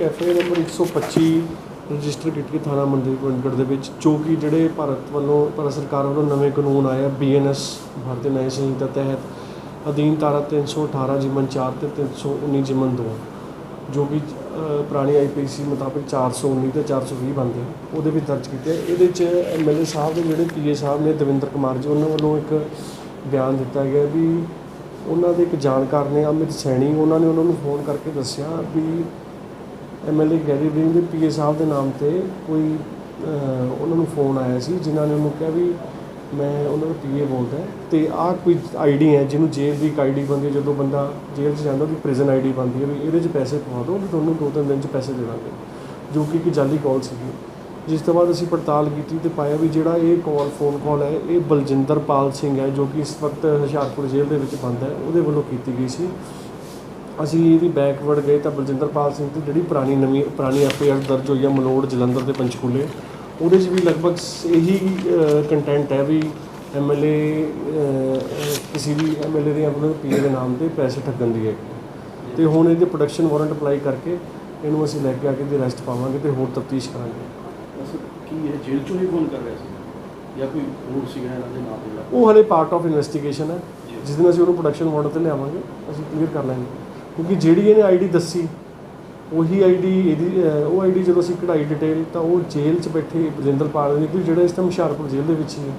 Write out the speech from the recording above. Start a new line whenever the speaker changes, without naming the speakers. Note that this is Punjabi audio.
ਐਫ ਆਈ ਨੰਬਰ 125 ਰਜਿਸਟਰ ਕੀਤੀ ਹੈ ਥਾਣਾ ਮੰਡੀ ਗੋਬਿੰਦਗੜ੍ਹ ਦੇ ਵਿੱਚ ਜੋ ਕਿ ਜਿਹੜੇ ਭਾਰਤ ਵੱਲੋਂ ਭਾਰਤ ਸਰਕਾਰ ਵੱਲੋਂ ਨਵੇਂ ਕਾਨੂੰਨ ਆਏ ਆ ਬੀਐਨਐਸ ਭਾਰਤੀ ਨਿਆਂ ਸੰਹਿਤਾ ਤਹਿਤ ਅਧੀਨ ਧਾਰਾ 318 ਜਿਮਨ 4 ਤੇ 319 ਜਿਮਨ 2 ਜੋ ਕਿ ਅ, ਪੁਰਾਣੀ ਆਈਪੀਸੀ ਮੁਤਾਬਕ 419 ਤੇ 420 ਬਣਦੇ ਉਹਦੇ ਵਿੱਚ ਦਰਜ ਕੀਤੇ ਇਹਦੇ ਚ ਐਮਐਲਏ ਸਾਹਿਬ ਦੇ ਜਿਹੜੇ ਪੀਏ ਸਾਹਿਬ ਨੇ ਦਵਿੰਦਰ ਕੁਮਾਰ ਜੀ ਉਹਨਾਂ ਵੱਲੋਂ ਇੱਕ ਬਿਆਨ ਦਿੱਤਾ ਗਿਆ ਵੀ ਉਹਨਾਂ ਦੇ ਇੱਕ ਜਾਣਕਾਰ ਨੇ ਅਮਿਤ ਸੈਣੀ ਉਹਨਾਂ ਨੇ ਉਹਨਾਂ ਨੂੰ ਫੋਨ ਕਰਕੇ ਦੱਸਿਆ ਵੀ ਐਮਐਲਏ ਗੈਰੀ ਬ੍ਰਿੰਗ ਦੇ ਪੀਏ ਸਾਹਿਬ ਦੇ ਨਾਮ ਤੇ ਕੋਈ ਉਹਨਾਂ ਨੂੰ ਫੋਨ ਆਇਆ ਸੀ, ਜਿਨ੍ਹਾਂ ਨੇ ਉਹਨੂੰ ਕਿਹਾ ਵੀ ਮੈਂ ਉਹਨਾਂ ਦਾ ਪੀਏ ਬੋਲਦਾ ਤੇ ਆਹ ਕੋਈ ਆਈਡੀ ਹੈ, ਜਿਹਨੂੰ ਜੇਲ੍ਹ ਦੀ ਇੱਕ ਆਈਡੀ ਬਣਦੀ ਹੈ, ਜਦੋਂ ਬੰਦਾ ਜੇਲ੍ਹ 'ਚ ਜਾਂਦਾ, ਉਹਦੀ ਪ੍ਰਿਜ਼ਨ ਆਈਡੀ ਬਣਦੀ ਹੈ, ਵੀ ਇਹਦੇ 'ਚ ਪੈਸੇ ਪਵਾ ਦਿਓ, ਵੀ ਤੁਹਾਨੂੰ ਦੋ ਤਿੰਨ ਦਿਨ 'ਚ ਪੈਸੇ ਦੇ ਦਾਂਗੇ, ਜੋ ਕਿ ਇੱਕ ਜਾਲੀ ਕਾਲ ਸੀਗੀ। ਜਿਸ ਤੋਂ ਬਾਅਦ ਅਸੀਂ ਪੜਤਾਲ ਕੀਤੀ ਤੇ ਪਾਇਆ ਵੀ ਜਿਹੜਾ ਇਹ ਕਾਲ ਫੋਨ ਕਾਲ ਹੈ, ਇਹ ਬਲਜਿੰਦਰ ਪਾਲ ਸਿੰਘ ਹੈ, ਜੋ ਕਿ ਇਸ ਵਕਤ ਹੁਸ਼ਿਆਰਪੁਰ ਜੇਲ੍ਹ ਦੇ ਵਿੱਚ ਬੰਦ ਹੈ, ਉਹਦੇ ਵੱਲੋਂ ਕੀਤੀ ਗਈ ਸੀ। ਅਸੀਂ ਇਹਦੀ ਬੈਕਵਰਡ ਗਏ ਤਾਂ ਬਲਜਿੰਦਰਪਾਲ ਸਿੰਘ ਦੀ ਜਿਹੜੀ ਪੁਰਾਣੀ ਨਵੀਂ ਪੁਰਾਣੀ ਐਫ ਆਈ ਆਰ ਦਰਜ ਹੋਈ ਹੈ ਮਲੋੜ ਜਲੰਧਰ ਤੇ ਪੰਚਕੂਲੇ ਉਹਦੇ 'ਚ ਵੀ ਲਗਭਗ ਇਹੀ ਕੰਟੈਂਟ ਹੈ ਵੀ ਐਮਐਲਏ ਕਿਸੇ ਵੀ ਐਮਐਲਏ ਦੇ ਆਪਣੇ ਪੀਏ ਦੇ ਨਾਮ ਤੇ ਪੈਸੇ ਠੱਗਣ ਦੀ ਹੈ। ਤੇ ਹੁਣ ਇਹਦੇ ਪ੍ਰੋਡਕਸ਼ਨ ਵਾਰੰਟ ਅਪਲਾਈ ਕਰਕੇ ਇਹਨੂੰ ਅਸੀਂ ਲੈ ਕੇ ਆ ਕੇ ਇਹਦੀ ਅਰੈਸਟ ਪਾਵਾਂਗੇ ਤੇ ਹੋਰ ਤਫਤੀਸ਼ ਕਰਾਂਗੇ।
ਕੀ ਇਹ ਜੇਲ੍ਹ ਚੋਂ ਹੀ ਫੋਨ ਕਰ ਰਿਹਾ ਸੀ? ਜਾਂ ਕੋਈ ਹੋਰ ਸੀਗਾ ਇਹਨਾਂ ਦੇ ਨਾਮ ਜਿਹੜਾ
ਉਹ ਹਲੇ ਪਾਰਟ ਆਫ ਇਨਵੈਸਟੀਗੇਸ਼ਨ ਹੈ। ਜਿਸ ਦਿਨ ਅਸੀਂ ਉਹਨੂੰ ਪ੍ਰੋਡਕਸ਼ਨ ਵਾਰੰਟ ਤੇ ਲਿਆਵਾਂਗੇ ਅਸੀਂ ਕਲੀਅਰ ਕਰ ਲਾਂਗੇ। ਕਿਉਂਕਿ ਜਿਹੜੀ ਇਹਨੇ ਆਈਡੀ ਦੱਸੀ ਉਹੀ ਆਈਡੀ ਇਹਦੀ ਅਹ, ਉਹ ਆਈਡੀ ਜਦੋਂ ਅਸੀਂ ਕਢਾਈ ਡਿਟੇਲ ਤਾਂ ਉਹ ਜੇਲ੍ਹ 'ਚ ਬੈਠੇ ਬਲਜਿੰਦਰ ਪਾਲ ਨੇ ਕਿ ਜਿਹੜਾ ਇਸ ਟਾਈਮ ਹੁਸ਼ਿਆਰਪੁਰ ਜੇਲ੍ਹ ਦੇ ਵਿੱਚ ਹੀ ਹੈ।